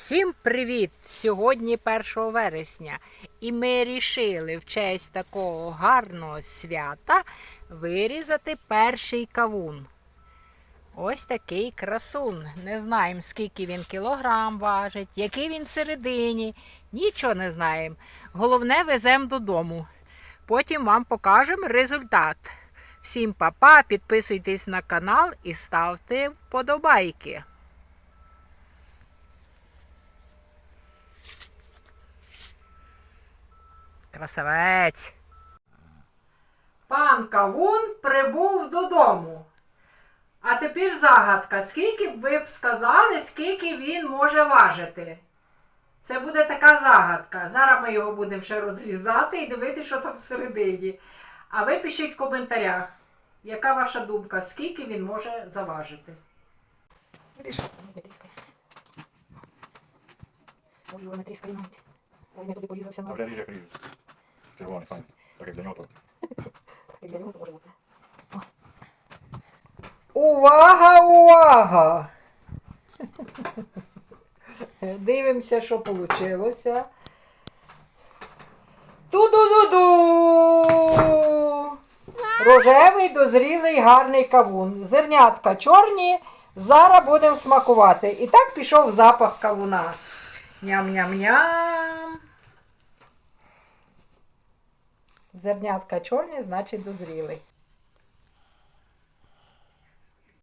Всім привіт! Сьогодні 1 вересня, і ми рішили в честь такого гарного свята вирізати перший кавун. Ось такий красун. Не знаємо, скільки він кілограм важить, який він всередині. Нічого не знаємо. Головне, веземо додому. Потім вам покажемо результат. Всім па-па, підписуйтесь на канал і ставте вподобайки. Красавець. Пан Кавун прибув додому. А тепер загадка. Скільки б ви б сказали, скільки він може важити? Це буде така загадка. Зараз ми його будемо ще розрізати і дивитися, що там всередині. А ви пишіть в коментарях, яка ваша думка, скільки він може заважити. Ой, вона тріскає навіть. Ой, не туди порізався навіть. Червоний, файний. Так як для нього то. Для нього, то може бути. Увага, увага! Дивимося, що вийшло. Ту-ду-ду-ду! Рожевий дозрілий гарний кавун. Зернятка чорні. Зараз будемо смакувати. І так пішов запах кавуна. Ням-ням-ням. Зернятка чорні, значить дозрілий.